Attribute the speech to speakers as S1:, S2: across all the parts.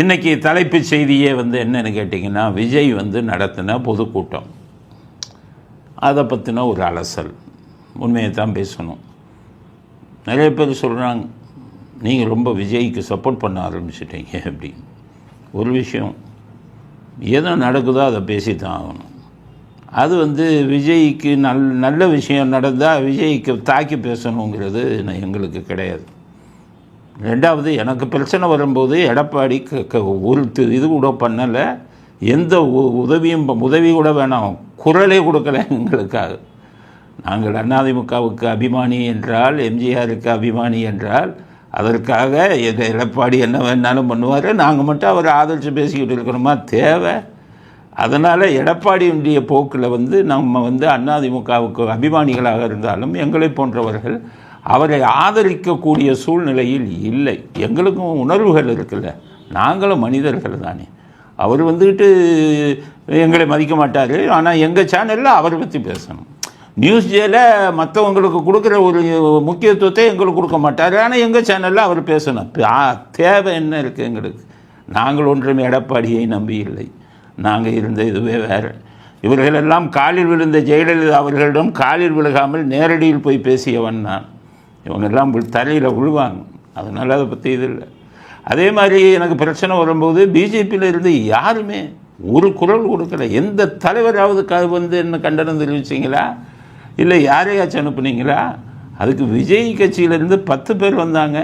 S1: இன்றைக்கி தலைப்புச் செய்தியே வந்து என்னென்னு கேட்டிங்கன்னா விஜய் வந்து நடத்தின பொதுக்கூட்டம். அதை பற்றின ஒரு அலசல். உண்மையை தான் பேசணும். நிறைய பேர் சொல்கிறாங்க நீங்கள் ரொம்ப விஜய்க்கு சப்போர்ட் பண்ண ஆரம்பிச்சிட்டீங்க அப்படின்னு. ஒரு விஷயம் எதோ நடக்குதோ அதை பேசி தான் ஆகணும். அது வந்து விஜய்க்கு நல் நல்ல விஷயம் நடந்தால் விஜய்க்கு தாக்கி பேசணுங்கிறது நான் எங்களுக்கு கிடையாது. ரெண்டாவது எனக்கு பிரச்சனை வரும்போது எடப்பாடி க- க- ஒரு இது கூட பண்ணலை. எந்த உ- உதவியும் உதவி கூட வேணாம். குரலே கொடுக்கல எங்களுக்காக. நாங்கள் அதிமுகவுக்கு அபிமானி என்றால் எம்ஜிஆருக்கு அபிமானி என்றால் அதற்காக எங்க எடப்பாடி என்ன வேணாலும் பண்ணுவார். நாங்கள் மட்டும் அவர் ஆதரித்து பேசிக்கிட்டு இருக்கணுமா தேவை. அதனால் எடப்பாடியுடைய போக்கில் வந்து நம்ம வந்து அதிமுகவுக்கு அபிமானிகளாக இருந்தாலும் எங்களை போன்றவர்கள் அவரை ஆதரிக்கக்கூடிய சூழ்நிலையில் இல்லை. எங்களுக்கும் உணர்வுகள் இருக்குல்ல. நாங்களும் மனிதர்கள் தானே. அவர் வந்துக்கிட்டு எங்களை மதிக்க மாட்டார். ஆனால் எங்கள் சேனலில் அவரை பற்றி பேசணும். நியூஸ் ஜேல மற்றவங்களுக்கு கொடுக்குற ஒரு முக்கியத்துவத்தை எங்களுக்கு கொடுக்க மாட்டார். ஆனால் எங்கள் சேனலில் அவர் பேசணும். ஆ, தேவை என்ன இருக்குது எங்களுக்கு? நாங்கள் ஒன்றும் எடப்பாடியை நம்பி இல்லை. நாங்கள் இருந்த இதுவே வேறு. இவர்களெல்லாம் காலில் விழுந்த ஜெயலலிதா அவர்களிடம் காலில் விழுகாமல் நேரடியில் போய் பேசியவன் நான். இவங்கெல்லாம் தலையில் விழுவாங்க அதனால் அதை பற்றி இது இல்லை. அதே மாதிரி எனக்கு பிரச்சனை வரும்போது பிஜேபியில் இருந்து யாருமே ஒரு குரல் கொடுக்கல. எந்த தலைவராவது க வந்து என்ன கண்டனம் தெரிவிச்சிங்களா? இல்லை யாரையாச்சும் அனுப்புனீங்களா? அதுக்கு விஜய் கட்சியிலேருந்து பத்து பேர் வந்தாங்க.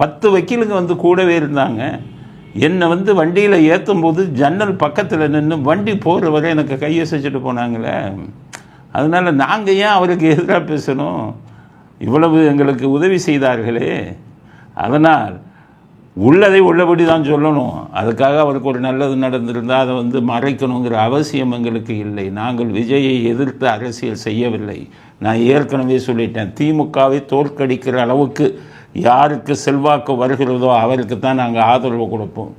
S1: பத்து வக்கீலுங்க வந்து கூடவே இருந்தாங்க. என்னை வந்து வண்டியில் ஏற்றும் போது ஜன்னல் பக்கத்தில் நின்று வண்டி போகிற வரை எனக்கு கையசைச்சிட்டு போனாங்களே. அதனால் நாங்கள் ஏன் அவருக்கு எதிராக பேசணும்? இவ்வளவு எங்களுக்கு உதவி செய்தார்களே. அதனால் உள்ளதை உள்ளபடி தான் சொல்லணும். அதுக்காக அவருக்கு ஒரு நல்லது நடந்திருந்தால் அதை வந்து மறைக்கணுங்கிற அவசியம் எங்களுக்கு இல்லை. நாங்கள் விஜயை எதிர்த்து அரசியல் செய்யவில்லை. நான் ஏற்கனவே சொல்லிட்டேன் திமுகவை தோற்கடிக்கிற அளவுக்கு யாருக்கு செல்வாக்கு வருகிறதோ அவருக்கு தான் நாங்கள் ஆதரவு கொடுப்போம்.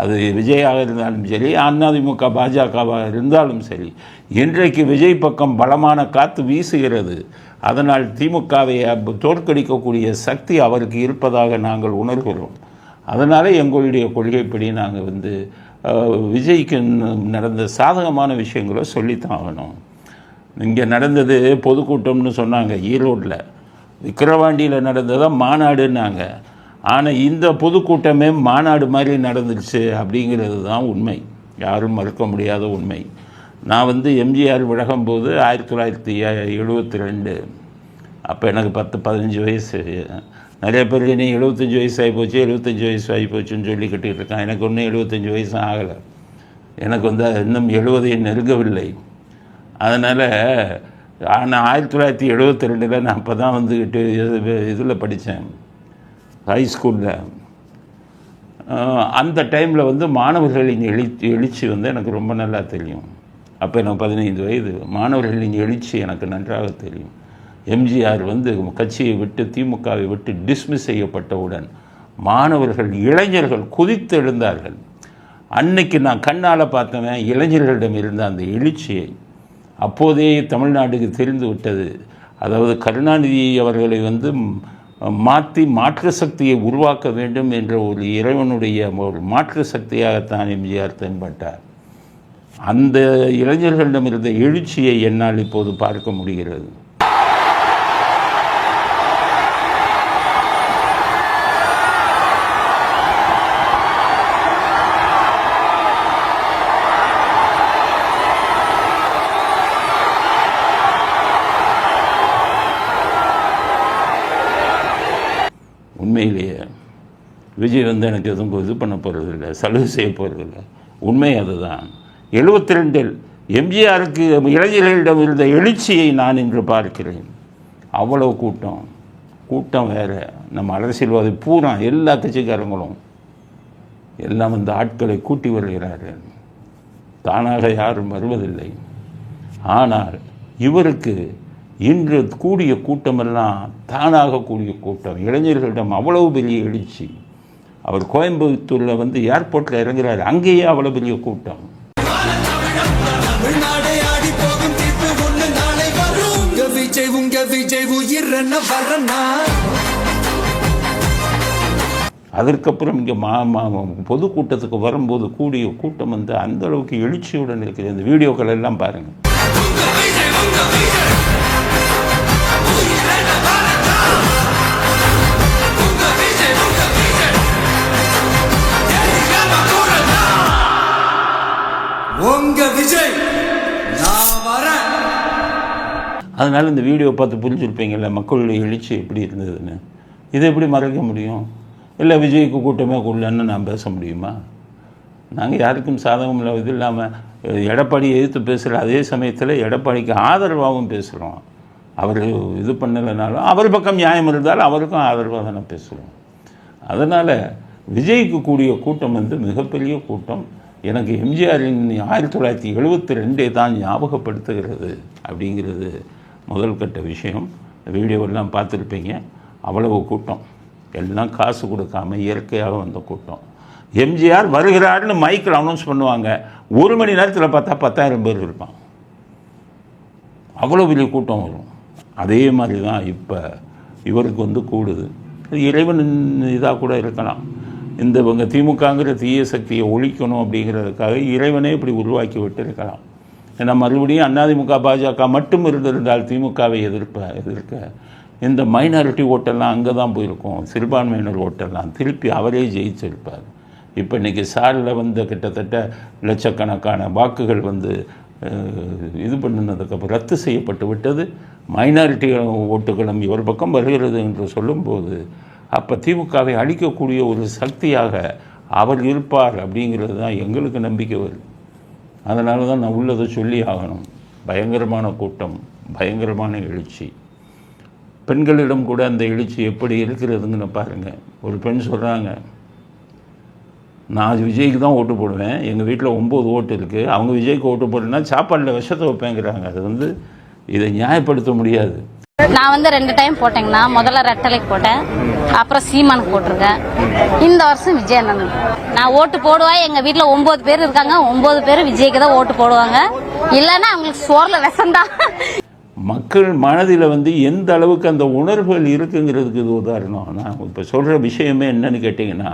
S1: அது விஜயாக இருந்தாலும் சரி அதிமுக பாஜகவாக இருந்தாலும் சரி இன்றைக்கு விஜய் பக்கம் பலமான காற்று வீசுகிறது. அதனால் திமுகவை தோற்கடிக்கக்கூடிய சக்தி அவருக்கு இருப்பதாக நாங்கள் உணர்கிறோம். அதனால் எங்களுடைய கொள்கைப்படி நாங்கள் வந்து விஜய்க்கு நடந்த சாதகமான விஷயங்களை சொல்லித்தான் ஆகணும். இங்கே நடந்தது பொதுக்கூட்டம்னு சொன்னாங்க ஈரோட்டில் விக்கிரவாண்டியில் நடந்ததான் மாநாடுன்னாங்க. ஆனால் இந்த பொதுக்கூட்டமே மாநாடு மாதிரி நடந்துச்சு அப்படிங்கிறது தான் உண்மை. யாரும் மறுக்க முடியாத உண்மை. நான் வந்து எம்ஜிஆர் விலகும்போது ஆயிரத்தி தொள்ளாயிரத்தி எழுபத்தி ரெண்டு. அப்போ எனக்கு பத்து பதினஞ்சு வயசு. நிறைய பேர் நீ எழுபத்தஞ்சி வயசு ஆகிப்போச்சு எழுபத்தஞ்சி வயசு ஆகிப்போச்சுன்னு சொல்லிக்கிட்டு இருக்கான் எனக்கு ஒன்றும் எழுபத்தஞ்சி வயசும் ஆகலை. எனக்கு வந்து இன்னும் எழுபதை நெருங்கவில்லை. அதனால் ஆனால் ஆயிரத்தி தொள்ளாயிரத்தி எழுபத்தி ரெண்டில் நான் அப்போ தான் வந்துக்கிட்டு இதில் படித்தேன் ஹை ஸ்கூலில் அந்த டைமில் வந்து மாணவர்களின் எழுச்சி எழுச்சி வந்து எனக்கு ரொம்ப நல்லா தெரியும். அப்போ நான் பதினைந்து வயது. மாணவர்களின் எழுச்சி எனக்கு நன்றாக தெரியும். எம்ஜிஆர் வந்து கட்சியை விட்டு திமுகவை விட்டு டிஸ்மிஸ் செய்யப்பட்டவுடன் மாணவர்கள் இளைஞர்கள் குதித்து எழுந்தார்கள். அன்னைக்கு நான் கண்ணால் பார்த்தவன் இளைஞர்களிடம் இருந்த அந்த எழுச்சியை அப்போதே தமிழ்நாட்டுக்கு தெரிந்து விட்டது. அதாவது கருணாநிதி அவர்களை வந்து மாற்றி மாற்று சக்தியை உருவாக்க வேண்டும் என்ற ஒரு இறைவனுடைய ஒரு மாற்று சக்தியாகத்தான் எம்ஜிஆர் தென்பட்டார். அந்த இளைஞர்களிடம் இருந்த எழுச்சியை என்னால் இப்போது பார்க்க முடிகிறது. உண்மையிலேயே விஜய் வந்து எனக்கு எதுவும் இது பண்ண போகிறதில்ல சலுகை செய்ய போகிறதில்ல உண்மை அதுதான். எழுபத்தி ரெண்டில் எம்ஜிஆருக்கு இளைஞர்களிடம் இருந்த எழுச்சியை நான் இன்று பார்க்கிறேன். அவ்வளவு கூட்டம். கூட்டம் வேறு. நம்ம அரசியல்வாதி பூரா எல்லா கட்சிக்காரங்களும் எல்லாம் அந்த ஆட்களை கூட்டி வருகிறார்கள் தானாக யாரும் வருவதில்லை. ஆனால் இவருக்கு இன்று கூடிய கூட்டமெல்லாம் தானாக கூடிய கூட்டம். இளைஞர்களிடம் அவ்வளவு பெரிய எழுச்சி. அவர் கோயம்புத்தூரில் வந்து ஏர்போர்ட்டில் இறங்குறாரு. அங்கேயே அவ்வளோ பெரிய கூட்டம்.
S2: வரனா
S1: அதற்கப்புறம் இங்கே மா மா பொதுக்கூட்டத்துக்கு வரும்போது கூடிய கூட்டம் வந்து அந்த அளவுக்கு எழுச்சியுடன் இருக்குது. இந்த வீடியோக்கள் எல்லாம் பாருங்கள்
S2: உங்க விஜய் நான் வரேன்.
S1: அதனால் இந்த வீடியோ பார்த்து புரிஞ்சிருப்பீங்கள்ல மக்களுடைய எழுச்சி எப்படி இருந்ததுன்னு. இதை எப்படி மறைக்க முடியும்? இல்லை விஜய்க்கு கூட்டமே கூடலன்னு நான் பேச முடியுமா? நாங்கள் யாருக்கும் சாதகம் இல்லை இது இல்லாமல் எடப்பாடி எதிர்த்து பேசுகிற அதே சமயத்தில் எடப்பாடிக்கு ஆதரவாகவும் பேசுகிறோம் அவர் இது பண்ணலைனாலும் அவர் பக்கம் நியாயம் இருந்தால் அவருக்கும் ஆதரவாக தானே பேசுகிறோம் அதனால் விஜய்க்கு கூடிய கூட்டம் வந்து மிகப்பெரிய கூட்டம். எனக்கு எம்ஜிஆரின் ஆயிரத்தி தொள்ளாயிரத்தி எழுபத்தி ரெண்டே தான் ஞாபகப்படுத்துகிறது அப்படிங்கிறது முதல் கட்ட விஷயம் வீடியோவெல்லாம் பார்த்துருப்பீங்க. அவ்வளவு கூட்டம். எல்லாம் காசு கொடுக்காம இயற்கையாக வந்த கூட்டம். எம்ஜிஆர் வருகிறார்னு மைக்கில் அனௌன்ஸ் பண்ணுவாங்க. ஒரு மணி நேரத்தில் பார்த்தா பத்தாயிரம் பேர் இருப்பான். அவ்வளோ பெரிய கூட்டம் வரும். அதே மாதிரி தான் இப்போ இவருக்கு வந்து கூடுது. இறைவன் இதாக கூட இருக்கலாம். இந்த இவங்க திமுகங்கிற தீய சக்தியை ஒழிக்கணும் அப்படிங்கிறதுக்காக இறைவனே இப்படி உருவாக்கி விட்டு இருக்கலாம். ஏன்னா மறுபடியும் அதிமுக பாஜக மட்டும் இருந்திருந்தால் திமுகவை எதிர்ப்ப எதிர்க்க இந்த மைனாரிட்டி ஓட்டெல்லாம் அங்கே தான் போயிருக்கும். சிறுபான்மையினர் ஓட்டெல்லாம் திருப்பி அவரே ஜெயிச்சிருப்பார். இப்போ இன்றைக்கி சாரில் வந்த கிட்டத்தட்ட லட்சக்கணக்கான வாக்குகள் வந்து இது பண்ணினதுக்கப்புறம் ரத்து செய்யப்பட்டு விட்டது. மைனாரிட்டி ஓட்டுகளும் இவர் பக்கம் வருகிறது என்று சொல்லும்போது அப்போ திமுகவை அழிக்கக்கூடிய ஒரு சக்தியாக அவர் இருப்பார் அப்படிங்கிறது தான் எங்களுக்கு நம்பிக்கை வருது. அதனால தான் நான் உள்ளதை சொல்லி ஆகணும். பயங்கரமான கூட்டம் பயங்கரமான எழுச்சி. பெண்களிடம் கூட அந்த எழுச்சி எப்படி இருக்கிறதுங்கன்னு பாருங்கள் ஒரு பெண் சொல்கிறாங்க நான் விஜய்க்கு தான் ஓட்டு போடுவேன். எங்கள் வீட்டில் ஒம்பது ஓட்டு இருக்குது அவங்க விஜய்க்கு ஓட்டு போடுனா சாப்பாட்டில் விஷத்தை வைப்பேங்கிறாங்க. அது வந்து இதை நியாயப்படுத்த முடியாது.
S3: நான் வந்து ரெண்டு டைம் போட்டேங்கண்ணா. முதல்ல ரெட்டலைக்கு போட்டேன். அப்புறம் சீமானுக்கு போட்டிருக்கேன். இந்த வருஷம் விஜய் நான் ஓட்டு போடுவேன் எங்க வீட்டில் ஒன்பது பேர் இருக்காங்க ஒன்பது பேர் விஜய்க்கு தான் ஓட்டு போடுவாங்க. இல்லைன்னா அவங்களுக்கு சோர்ல விஷம்தான்.
S1: மக்கள் மனதில் வந்து எந்த அளவுக்கு அந்த உணர்வுகள் இருக்குங்கிறதுக்கு இது உதாரணம். நான் இப்போ சொல்கிற விஷயமே என்னன்னு கேட்டிங்கன்னா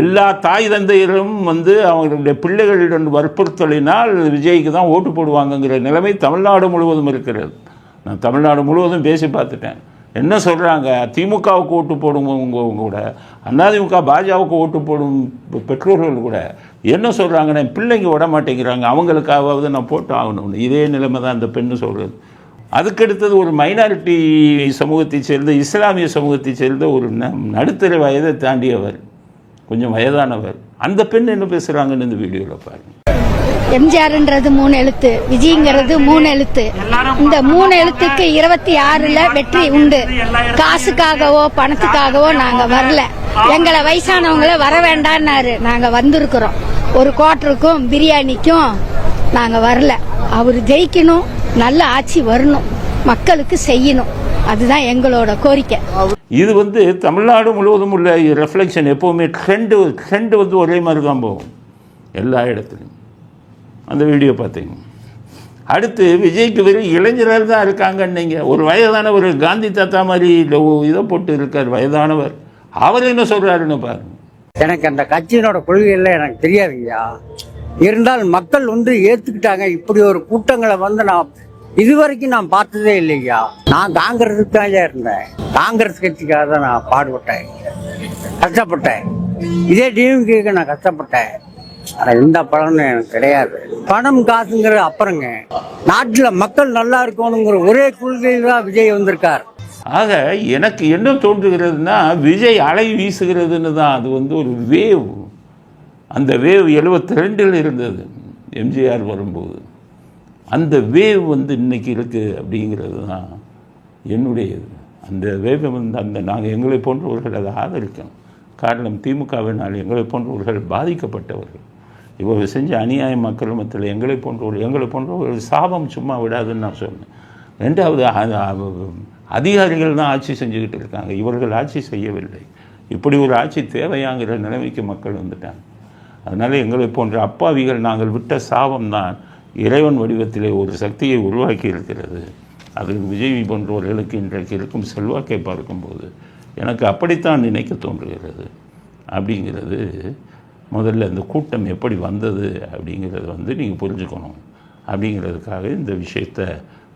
S1: எல்லா தாய் தந்தையரும் வந்து அவங்களுடைய பிள்ளைகளிடம் வற்புறுத்தலினால் விஜய்க்கு தான் ஓட்டு போடுவாங்கங்கிற நிலைமை தமிழ்நாடு முழுவதும் இருக்கிறது. நான் தமிழ்நாடு முழுவதும் பேசி பார்த்துட்டேன். என்ன சொல்கிறாங்க திமுகவுக்கு ஓட்டு போடுவங்க கூட அதிமுக பாஜகவுக்கு ஓட்டு போடும் பெற்றோர்கள் கூட என்ன சொல்கிறாங்கன்னா பிள்ளைங்க விட மாட்டேங்கிறாங்க. அவங்களுக்காவது நான் போட்டு ஆகணும்னு. இதே நிலைமை தான் அந்த பெண்ணு சொல்கிறது அதுக்கடுத்தது ஒரு மைனாரிட்டி சமூகத்தை சேர்ந்த இஸ்லாமிய சமூகத்தை சேர்ந்த ஒரு ந- நடுத்தர வயதை தாண்டியவர் கொஞ்சம் வயதானவர். அந்த பெண் என்ன பேசுகிறாங்கன்னு இந்த வீடியோவில் பாருங்க.
S4: எம்ஜிஆர்ன்றது மூணு எழுத்து விஜய்ங்கிறது மூணு எழுத்து. இந்த மூணு எழுத்துக்கு இருபத்தி ஆறுல வெற்றி உண்டு. காசுக்காகவோ பணத்துக்காகவோ நாங்க வரல. எங்களை வயசானவங்கள வர வேண்டாம்னாரு நாங்க வந்திருக்கிறோம். ஒரு குவார்டருக்கும் பிரியாணிக்கும் நாங்க வரல. அவர் ஜெயிக்கணும். நல்ல ஆட்சி வரணும். மக்களுக்கு செய்யணும். அதுதான் எங்களோட கோரிக்கை.
S1: இது வந்து தமிழ்நாடு முழுவதும் உள்ள ரெஃப்ளெக்ஷன் எப்போவுமே ட்ரெண்டு ட்ரெண்டு வந்து ஒரே மாதிரி தான் போகும். எல்லா இடத்துலையும். அந்த வீடியோ பார்த்தீங்க அடுத்து விஜய்க்கு வெறும் இளைஞர்கள் தான் இருக்காங்கன்னீங்க ஒரு வயதானவர் காந்தி தாத்தா மாதிரி இதை போட்டு இருக்கார் வயதானவர். அவர் என்ன சொல்கிறாருன்னு பாருங்க.
S5: எனக்கு அந்த கட்சியினோட கொள்கையில் எனக்கு தெரியாதுங்கய்யா. இருந்தால் மக்கள் வந்து ஏற்றுக்கிட்டாங்க இப்படி ஒரு கூட்டங்களை வந்து நான் இதுவரைக்கும் நான் பார்த்ததே இல்லையா நான் காங்கிரஸுக்கு தான் இருந்தேன். காங்கிரஸ் கட்சிக்காக தான் நான் பாடுபட்டேன். கஷ்டப்பட்டேன். இதே டிஎம்கேக்கு நான் கஷ்டப்பட்டேன். எந்த பலனும் எனக்கு கிடையாது. பணம் காசுங்கிறது அப்புறங்க. நாட்டில் மக்கள் நல்லா இருக்கணுங்கிற ஒரே கொள்கையில் தான் விஜய் வந்திருக்கார்.
S1: ஆக எனக்கு என்ன தோன்றுகிறதுனா விஜய் அலை வீசுகிறதுன்னு தான் அது வந்து ஒரு வேவ். அந்த வேவ் எழுபத்தி ரெண்டில் இருந்தது எம்ஜிஆர் வரும்போது. அந்த வேவ் வந்து இன்னைக்கு இருக்குது அப்படிங்கிறது தான் என்னுடையது. அந்த வேவை வந்து அந்த நாங்கள் எங்களை போன்றவர்கள் அதை ஆதரிக்கணும் காரணம் திமுகவினால் எங்களை போன்றவர்கள் பாதிக்கப்பட்டவர்கள். இவர்கள் செஞ்ச அநியாயம் மக்கள் மத்தியில் எங்களை போன்றவர்கள் எங்களை போன்ற ஒரு சாபம் சும்மா விடாதுன்னு நான் சொன்னேன். ரெண்டாவது அதிகாரிகள் தான் ஆட்சி செஞ்சுக்கிட்டு இருக்காங்க. இவர்கள் ஆட்சி செய்யவில்லை. இப்படி ஒரு ஆட்சி தேவையாங்கிற நிலைமைக்கு மக்கள் வந்துட்டாங்க. அதனால் எங்களை போன்ற அப்பாவிகள் நாங்கள் விட்ட சாபம் தான் இறைவன் வடிவத்திலே ஒரு சக்தியை உருவாக்கி இருக்கிறது. அது விஜய் போன்றவர்களுக்கு இன்றைக்கு இருக்கும் செல்வாக்கை பார்க்கும்போது எனக்கு அப்படித்தான் நினைக்க தோன்றுகிறது. அப்படிங்கிறது முதல்ல இந்த கூட்டம் எப்படி வந்தது அப்படிங்கிறத வந்து நீங்கள் புரிஞ்சுக்கணும். அப்படிங்கிறதுக்காக இந்த விஷயத்தை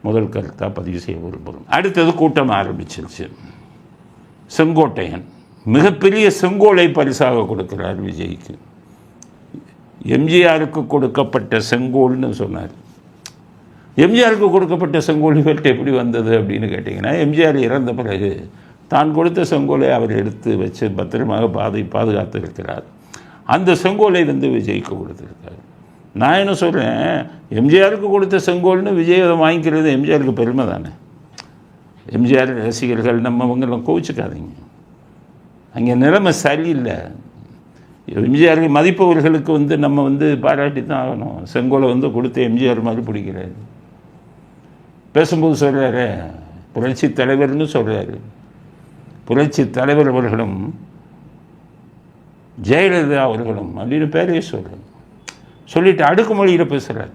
S1: முதல் கருத்தாக பதிவு செய்ய விரும்புகிறோம். அடுத்தது கூட்டம் ஆரம்பிச்சிருச்சு. செங்கோட்டையன். மிகப்பெரிய செங்கோலை பரிசாக கொடுக்கிறார் விஜய்க்கு. எம்ஜிஆருக்கு கொடுக்கப்பட்ட செங்கோல்னு சொன்னார். எம்ஜிஆருக்கு கொடுக்கப்பட்ட செங்கோல் இவர்கிட்ட எப்படி வந்தது அப்படின்னு கேட்டிங்கன்னா எம்ஜிஆர் இறந்த பிறகு தான் கொடுத்த செங்கோலை அவர் எடுத்து வச்சு பத்திரமாக பாதை பாதுகாத்து இருக்கிறார். அந்த செங்கோலை வந்து விஜய்க்கு கொடுத்துருக்காரு. நான் என்ன சொல்கிறேன் எம்ஜிஆருக்கு கொடுத்த செங்கோல்னு விஜய் அதை வாங்கிக்கிறது எம்ஜிஆருக்கு பெருமை தானே? எம்ஜிஆர் ரசிகர்கள் நம்ம அவங்கெல்லாம் கோவிச்சுக்காதீங்க. அங்கே நிலைமை சரியில்லை. எம்ஜிஆருக்கு மதிப்பவர்களுக்கு வந்து நம்ம வந்து பாராட்டி தான் ஆகணும். செங்கோலை வந்து கொடுத்து எம்ஜிஆர் மாதிரி பிடிக்கிறாரு. பேசும்போது சொல்கிறாரு புரட்சி தலைவர்னு சொல்கிறாரு புரட்சி தலைவர் அவர்களும் ஜெயலலிதா அவர்களும் அப்படின்னு பேரையே சொல்கிறார் சொல்லிட்டு அடுக்குமொழியில் பேசுகிறார்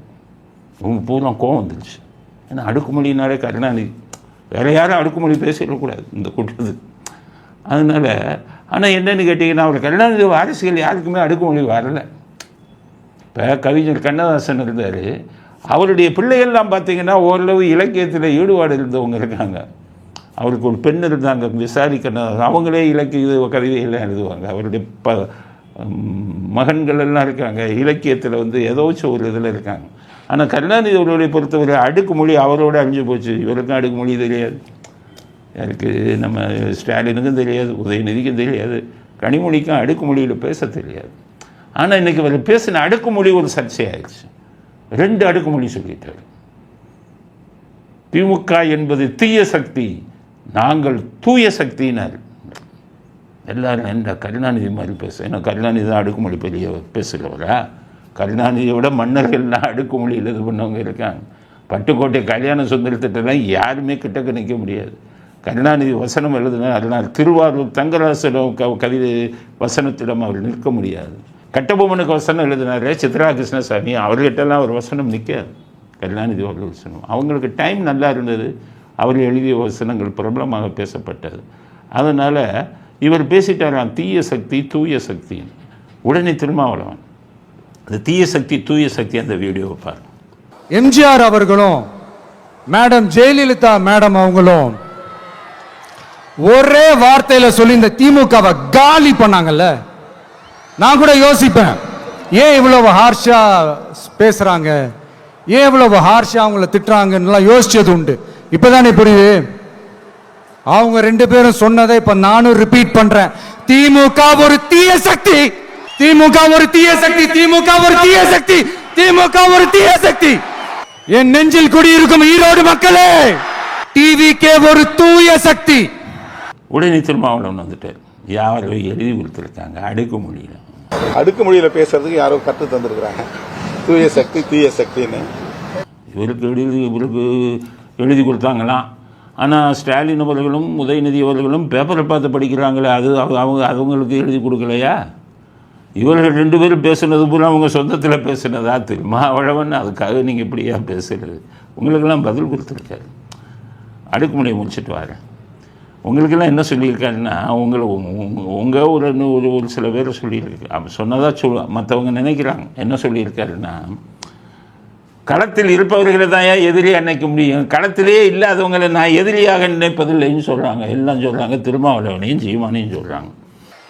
S1: உங்க பூரா கோவம் வந்துருச்சு. ஏன்னா அடுக்குமொழினாலே கருணாநிதி. வேற யாரும் அடுக்குமொழி பேசிடக்கூடாது இந்த கூட்டத்துக்கு அதனால் ஆனால் என்னன்னு கேட்டிங்கன்னா அவர் கருணாநிதி வாரிசுகள் யாருக்குமே அடுக்குமொழி வரலை. இப்போ கவிஞர் கண்ணதாசன் இருந்தார். அவருடைய பிள்ளைகள்லாம் பார்த்தீங்கன்னா ஓரளவு இலக்கியத்தில் ஈடுபாடு இருந்தவங்க இருக்காங்க. அவருக்கு ஒரு பெண் இருந்தாங்க விசாரிக்கணும். அவங்களே இலக்கிய இது கவிதையெல்லாம் எழுதுவாங்க. அவருடைய ப மகன்கள் எல்லாம் இருக்காங்க. இலக்கியத்தில் வந்து ஏதோச்சும் ஒரு இதில் இருக்காங்க. ஆனால் கருணாநிதி அவருடைய பொறுத்தவரை அடுக்குமொழி அவரோட அழிஞ்சு போச்சு. இவருக்கும் அடுக்குமொழி தெரியாது. யாருக்கு நம்ம ஸ்டாலினுக்கும் தெரியாது உதயநிதிக்கும் தெரியாது. கனிமொழிக்கும் அடுக்கு மொழியில் பேச தெரியாது. ஆனால் இன்றைக்கி அவர் பேசின அடுக்கு மொழி ஒரு சர்ச்சையாயிடுச்சு. ரெண்டு அடுக்கு மொழி சொல்லிட்டார். திமுக என்பது தீய சக்தி. நாங்கள் தூய சக்தியினர். எல்லாரும் என்ன கருணாநிதி மாதிரி பேச. ஏன்னா கருணாநிதி தான் அடுக்குமொழி பெரிய பேசுகிறவரா? கருணாநிதியை விட மன்னர்கள்லாம் அடுக்குமொழியில் இது பண்ணவங்க இருக்காங்க. பட்டுக்கோட்டை கல்யாண சுந்தரத்திட்டெல்லாம் யாருமே கிட்டக்க நிற்க முடியாது. கருணாநிதி வசனம் எழுதினார் அதனால் திருவாரூர் தங்கராசனம் க கவிதை வசனத்திடம் அவர் நிற்க முடியாது. கட்டபொம்மனுக்கு வசனம் எழுதினார் சித்ரா கிருஷ்ணசாமி அவர்கிட்டலாம் ஒரு வசனம் நிற்காது கருணாநிதி அவர்கள் வசனம் அவங்களுக்கு டைம் நல்லா இருந்தது. அவர் எழுதிய வசனங்கள் பிரபலமாக பேசப்பட்டது. அதனால் இவர் பேசிட்டாராம் தீய சக்தி தூய சக்தி உடனே திருமாவளவன் அந்த தீய சக்தி தூய சக்தி அந்த வீடியோவை பாருங்க.
S6: எம்ஜிஆர் அவர்களும் மேடம் ஜெயலலிதா மேடம் அவங்களும் ஒரே வார்த்தையில சொல்லி இந்த திமுகவை காலி பண்ணாங்கல்ல? நான் கூட யோசிப்பேன். ஏன் இவ்வளவு ஹார்ஷா பேசுறாங்க? ஏன் இவ்வளவு ஹார்ஷா அவங்கள திட்டுறாங்கன்னு யோசிச்சது உண்டு. இப்பதானே புரியுது? அவங்க ரெண்டு பேரும் சொன்னதை இப்ப நானும் ரிப்பீட் பண்றேன். திமுக ஒரு தீய சக்தி. திமுக ஒரு தீய சக்தி. திமுக ஒரு தீய சக்தி. திமுக ஒரு தீய சக்தி. என் நெஞ்சில் குடியிருக்கும் ஈரோடு மக்களே டிவிக்கே ஒரு தூய சக்தி.
S1: உடனே திருமாவளவன் வந்துட்டார் யாரோ எழுதி கொடுத்துருக்காங்க அடுக்குமொழியில்
S7: அடுக்குமொழியில பேசுறதுக்கு யாரோ கற்று தந்திருக்கிறாங்க. தூய சக்தி தீய சக்தின்னு.
S1: இவருக்கு இவருக்கு எழுதி கொடுத்தாங்களாம் ஆனால் ஸ்டாலின் அவர்களும் உதயநிதி அவர்களும் பேப்பரை பார்த்து படிக்கிறாங்களே அது அவங்க அவங்களுக்கு எழுதி கொடுக்கலையா? இவர்கள் ரெண்டு பேரும் பேசுனது பூரா அவங்க சொந்தத்தில் பேசுனதா திருமாவளவன் அதுக்காக நீங்கள் இப்படியா பேசுறது? உங்களுக்கெல்லாம் பதில் கொடுத்துருக்காரு. அடுக்குமுறையை முடிச்சுட்டு வரேன். உங்களுக்கெல்லாம் என்ன சொல்லியிருக்காருன்னா உங்களை உங்கள் ஒரு ஒரு ஒரு சில பேர் சொல்லியிருக்கு. அவன் சொன்னதாக சொல் மற்றவங்க நினைக்கிறாங்க. என்ன சொல்லியிருக்காருன்னா களத்தில் இருப்பவர்களை தான் ஏன் எதிரி அன்னைக்க முடியும்? களத்திலேயே இல்லாதவங்களை நான் எதிரியாக நினைப்பதில்லைன்னு சொல்கிறாங்க எல்லாம் சொல்கிறாங்க திருமாவளவனையும் சீமானையும் சொல்கிறாங்க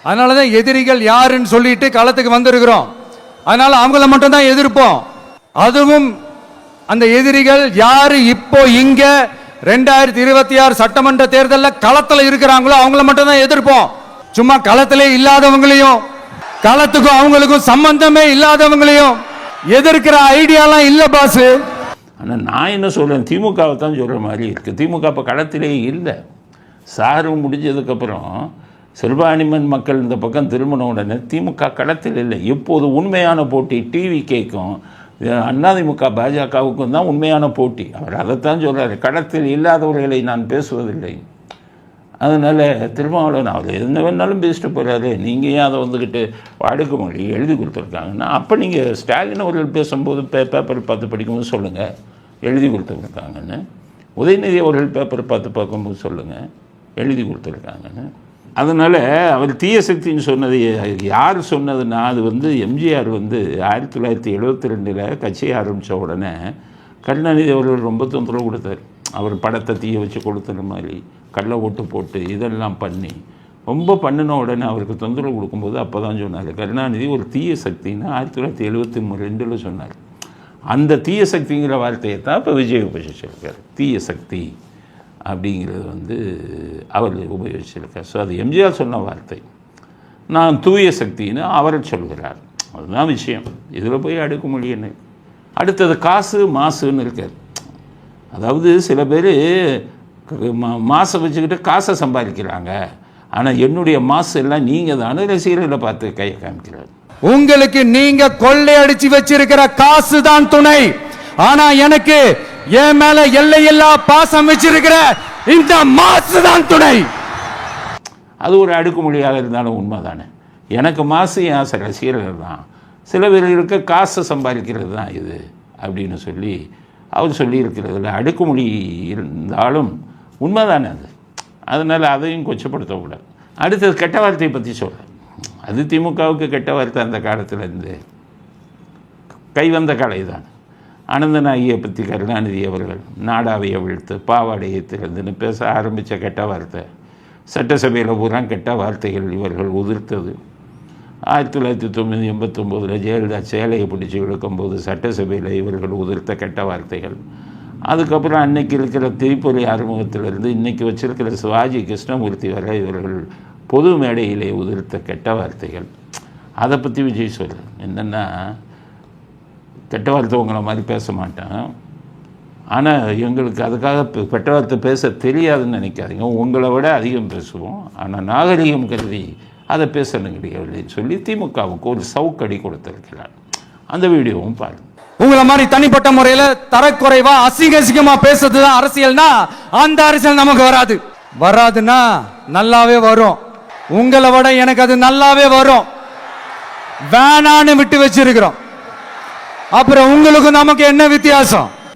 S6: அதனாலதான் எதிரிகள் யாருன்னு சொல்லிட்டு களத்துக்கு வந்திருக்கிறோம். அதனால அவங்கள மட்டும் தான் எதிர்ப்போம். அதுவும் அந்த எதிரிகள் யாரு இப்போ இங்க ரெண்டாயிரத்தி இருபத்தி ஆறு சட்டமன்ற தேர்தலில் களத்தில் இருக்கிறாங்களோ அவங்கள மட்டும் தான் எதிர்ப்போம். சும்மா களத்திலே இல்லாதவங்களையும் களத்துக்கும் அவங்களுக்கும் சம்பந்தமே இல்லாதவங்களையும் எதிர்க்கிற ஐடியாலாம் இல்லை பாஸ்
S1: ஆனால் நான் என்ன சொல்கிறேன் திமுகவை தான் சொல்கிற மாதிரி இருக்குது திமுக இப்போ களத்திலே இல்லை. சாரு முடிஞ்சதுக்கப்புறம் சிறுபான்மையின் மக்கள் இந்த பக்கம் திரும்பின உடனே திமுக களத்தில் இல்லை. இப்போது உண்மையான போட்டி டிவி கேட்கும் அதிமுக பாஜகவுக்கும் தான் உண்மையான போட்டி. அவர் அதைத்தான் சொல்கிறார் களத்தில் இல்லாதவர்களை நான் பேசுவதில்லை. அதனால் திருமாவளவன் அவர் என்ன வேணாலும் பேசிட்டு போகிறாரு நீங்கள் ஏன் அதை வந்துக்கிட்டு அடுக்கு மொழி எழுதி கொடுத்துருக்காங்கன்னா அப்போ நீங்கள் ஸ்டாலின் அவர்கள் பேசும்போது பே பேப்பர் பார்த்து படிக்கும்போது சொல்லுங்கள் எழுதி கொடுத்துருக்காங்கன்னு. உதயநிதி அவர்கள் பேப்பர் பார்த்து பார்க்கும்போது சொல்லுங்கள் எழுதி கொடுத்துருக்காங்கன்னு. அதனால் அவர் தீய சக்தின்னு சொன்னது யார் சொன்னதுன்னா அது வந்து எம்ஜிஆர் வந்து ஆயிரத்தி தொள்ளாயிரத்தி எழுபத்தி ரெண்டில் கட்சியை ஆரம்பித்த உடனே கருணாநிதி அவர்கள் ரொம்ப தொந்தரவு கொடுத்தார். அவர் படத்தை தீய வச்சு கொடுத்துற மாதிரி. கள்ள ஓட்டு போட்டு இதெல்லாம் பண்ணி ரொம்ப பண்ணின உடனே அவருக்கு தொந்தரவு கொடுக்கும்போது அப்போ தான் சொன்னார். கருணாநிதி ஒரு தீய சக்தின்னு ஆயிரத்தி தொள்ளாயிரத்தி எழுபத்தி ரெண்டில் சொன்னார். அந்த தீய சக்திங்கிற வார்த்தையை தான் இப்போ விஜய் உபயோகிச்சிருக்கார். தீய சக்தி அப்படிங்கிறது வந்து அவர் உபயோகிச்சிருக்கார். ஸோ அது எம்ஜிஆர் சொன்ன வார்த்தை. நான் தூய சக்தின்னு அவர் சொல்கிறார். அதுதான் விஷயம். இதில் போய் அடுக்க என்ன? அடுத்தது காசு மாசுன்னு இருக்கார். அதாவது சில பேர் மாசை வச்சுக்கிட்டு காசை சம்பாதிக்கிறாங்க. ஆனால் என்னுடைய மாசு எல்லாம் நீங்கள் தானே. ரசிகர்களை பார்த்து கையை காமிக்கிறார்.
S6: உங்களுக்கு நீங்க கொள்ளையடிச்சு வச்சிருக்கிற காசு தான் துணை. ஆனா எனக்கு என் மேல எல்லையில்லா பாசம் வச்சிருக்கிற இந்த மாசு தான் துணை.
S1: அது ஒரு அடுக்குமொழியாக இருந்தாலும் உண்மை தானே எனக்கு மாசு என் ஆசை ரசிகர்கள் தான். சில பேர்களுக்கு காசை சம்பாதிக்கிறது தான் இது அப்படின்னு சொல்லி அவர் சொல்லியிருக்கிறதுல அடுக்குமொழி இருந்தாலும் உண்மை தானே அது? அதனால் அதையும் கொச்சப்படுத்தக்கூடாது அடுத்தது கெட்ட வார்த்தையை பற்றி சொல்கிறேன் அது திமுகவுக்கு கெட்ட வார்த்தை அந்த காலத்திலேருந்து. கைவந்த கலை தான். அனந்தநாயகியை பற்றி கருணாநிதி அவர்கள் நாடாவையை விழுத்து பாவாடையை திறந்துன்னு பேச ஆரம்பித்த கெட்ட வார்த்தை. சட்டசபையில் பூரா கெட்ட வார்த்தைகள் இவர்கள் உதிர்த்தது. ஆயிரத்தி தொள்ளாயிரத்தி தொண்ணூற்றி எண்பத்தொம்போதில் ஜெயலலிதா சேலையை பிடிச்சி இழுக்கும்போது சட்டசபையில் இவர்கள் உதிர்த்த கெட்ட வார்த்தைகள். அதுக்கப்புறம் அன்னைக்கு இருக்கிற திருப்பதி ஆறுமுகத்திலிருந்து இன்னைக்கு வச்சிருக்கிற சிவாஜி கிருஷ்ணமூர்த்தி வரை இவர்கள் பொது மேடையிலே உதிர்த்த கெட்ட வார்த்தைகள். அதை பற்றி விஜய் சொல்கிறேன் என்னென்னா கெட்ட வார்த்தை உங்களை மாதிரி பேச மாட்டேன். ஆனால் எங்களுக்கு அதுக்காக கெட்ட வார்த்தை பேச தெரியாதுன்னு நினைக்காதீங்க. உங்களை விட அதிகம் பேசுவோம். ஆனால் நாகரிகம் கருதி அதை பேசணும் கிடையாது சொல்லி திமுகவுக்கு ஒரு சவுக்கடி கொடுத்துருக்கிறார். அந்த வீடியோவும் பாருங்கள்
S6: உங்களை மாதிரி தனிப்பட்ட முறையில் தரக்குறைவா அசிங்க அசிங்கமா பேசுறதுதான் அரசியல்னா அந்த அரசியல் நமக்கு வராது. வராதுன்னா நல்லாவே வரும். உங்களை விட எனக்கு அது நல்லாவே வரும். வேணான்னு விட்டு வச்சிருக்கிறோம். அப்புறம் உங்களுக்கு நமக்கு என்ன வித்தியாசம்?